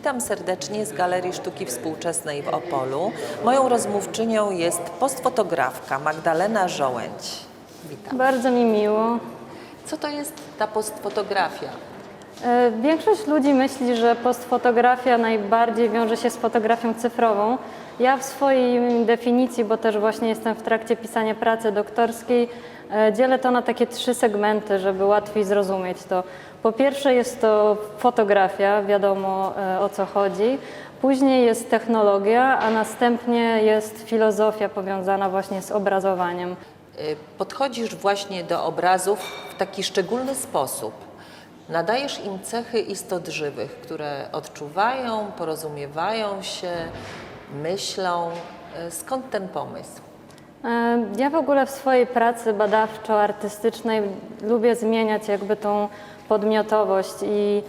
Witam serdecznie z Galerii Sztuki Współczesnej w Opolu. Moją rozmówczynią jest postfotografka Magdalena Żołędź. Witam. Bardzo mi miło. Co to jest ta postfotografia? E, Większość ludzi myśli, że postfotografia najbardziej wiąże się z fotografią cyfrową. Ja w swojej definicji, bo też właśnie jestem w trakcie pisania pracy doktorskiej, dzielę to na takie trzy segmenty, żeby łatwiej zrozumieć to. Po pierwsze jest to fotografia, wiadomo e, o co chodzi. Później jest technologia, a następnie jest filozofia powiązana właśnie z obrazowaniem. Y, Podchodzisz właśnie do obrazów w taki szczególny sposób. Nadajesz im cechy istot żywych, które odczuwają, porozumiewają się, myślą. Skąd ten pomysł? Ja w ogóle w swojej pracy badawczo-artystycznej lubię zmieniać jakby tą podmiotowość i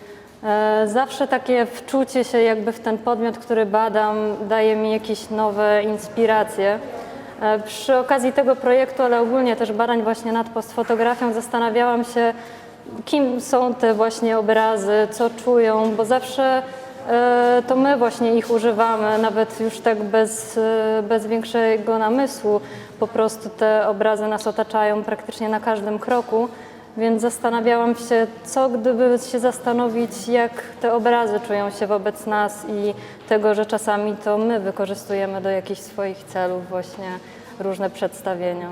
e, zawsze takie wczucie się jakby w ten podmiot, który badam, daje mi jakieś nowe inspiracje. E, Przy okazji tego projektu, ale ogólnie też badań właśnie nad postfotografią zastanawiałam się, kim są te właśnie obrazy, co czują, bo zawsze to my właśnie ich używamy, nawet już tak bez, e, bez większego namysłu. Po prostu te obrazy nas otaczają praktycznie na każdym kroku, więc zastanawiałam się, co gdyby się zastanowić, jak te obrazy czują się wobec nas i tego, że czasami to my wykorzystujemy do jakichś swoich celów właśnie różne przedstawienia.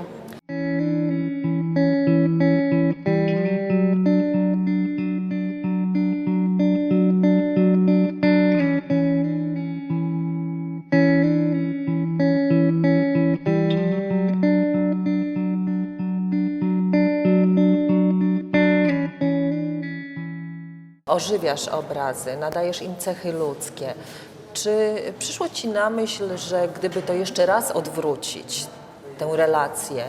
Ożywiasz obrazy, nadajesz im cechy ludzkie. Czy przyszło Ci na myśl, że gdyby to jeszcze raz odwrócić, tę relację,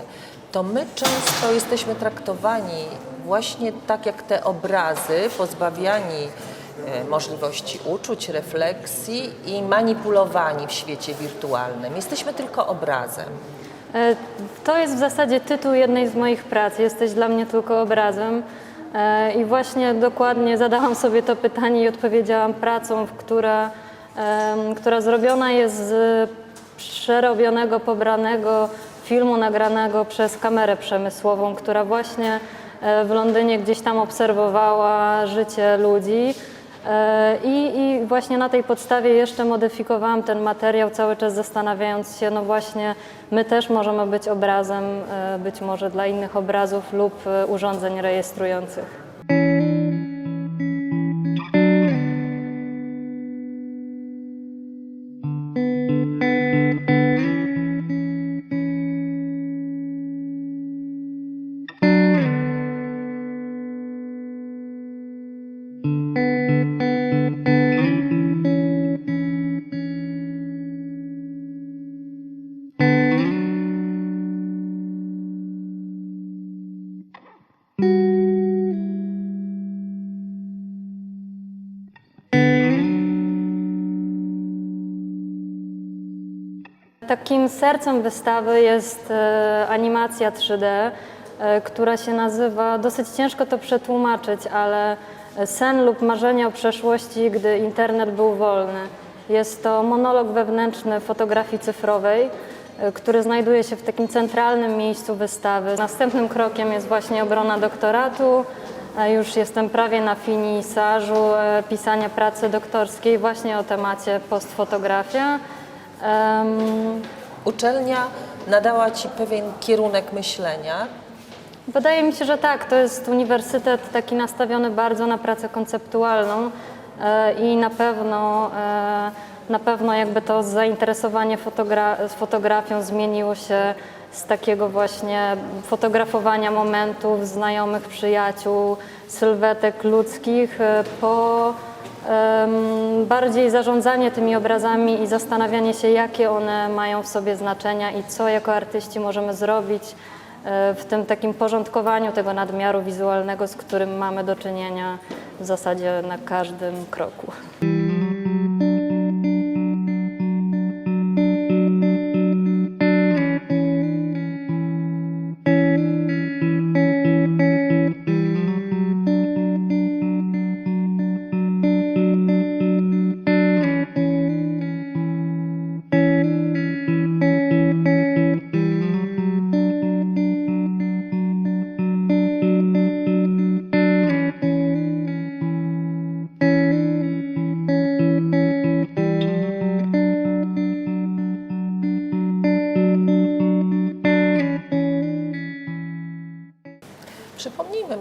to my często jesteśmy traktowani właśnie tak jak te obrazy, pozbawiani e, możliwości uczuć, refleksji i manipulowani w świecie wirtualnym. Jesteśmy tylko obrazem. E, To jest w zasadzie tytuł jednej z moich prac. Jesteś dla mnie tylko obrazem. E, I właśnie dokładnie zadałam sobie to pytanie i odpowiedziałam pracą, która, która zrobiona jest z przerobionego, pobranego filmu nagranego przez kamerę przemysłową, która właśnie e, w Londynie gdzieś tam obserwowała życie ludzi. E, I, I właśnie na tej podstawie jeszcze modyfikowałam ten materiał, cały czas zastanawiając się, no właśnie, my też możemy być obrazem, e, być może dla innych obrazów lub e, urządzeń rejestrujących. Takim sercem wystawy jest e, animacja 3D, e, która się nazywa, dosyć ciężko to przetłumaczyć, ale sen lub marzenia o przeszłości, gdy internet był wolny. Jest to monolog wewnętrzny fotografii cyfrowej, e, który znajduje się w takim centralnym miejscu wystawy. Następnym krokiem jest właśnie obrona doktoratu. Już jestem prawie na finisażu pisania pracy doktorskiej właśnie o temacie postfotografia. Em, Uczelnia nadała Ci pewien kierunek myślenia, Wydaje mi się, że tak. To jest uniwersytet taki nastawiony bardzo na pracę konceptualną e, i na pewno, e, na pewno jakby to zainteresowanie fotogra- fotografią zmieniło się z takiego właśnie fotografowania momentów, znajomych, przyjaciół, sylwetek ludzkich e, po bardziej zarządzanie tymi obrazami i zastanawianie się, jakie one mają w sobie znaczenia i co jako artyści możemy zrobić e, w tym takim porządkowaniu tego nadmiaru wizualnego, z którym mamy do czynienia w zasadzie na każdym kroku.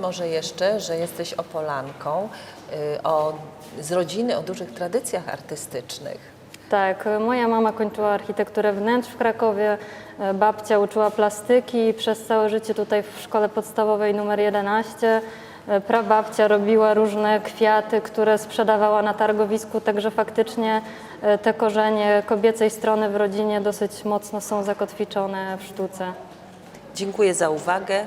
Może jeszcze, że jesteś Opolanką y, o, z rodziny o dużych tradycjach artystycznych. Tak, moja mama kończyła architekturę wnętrz w Krakowie, e, babcia uczyła plastyki i przez całe życie tutaj w szkole podstawowej numer 11. e, Prababcia robiła różne kwiaty, które sprzedawała na targowisku, także faktycznie e, te korzenie kobiecej strony w rodzinie dosyć mocno są zakotwiczone w sztuce. Dziękuję za uwagę.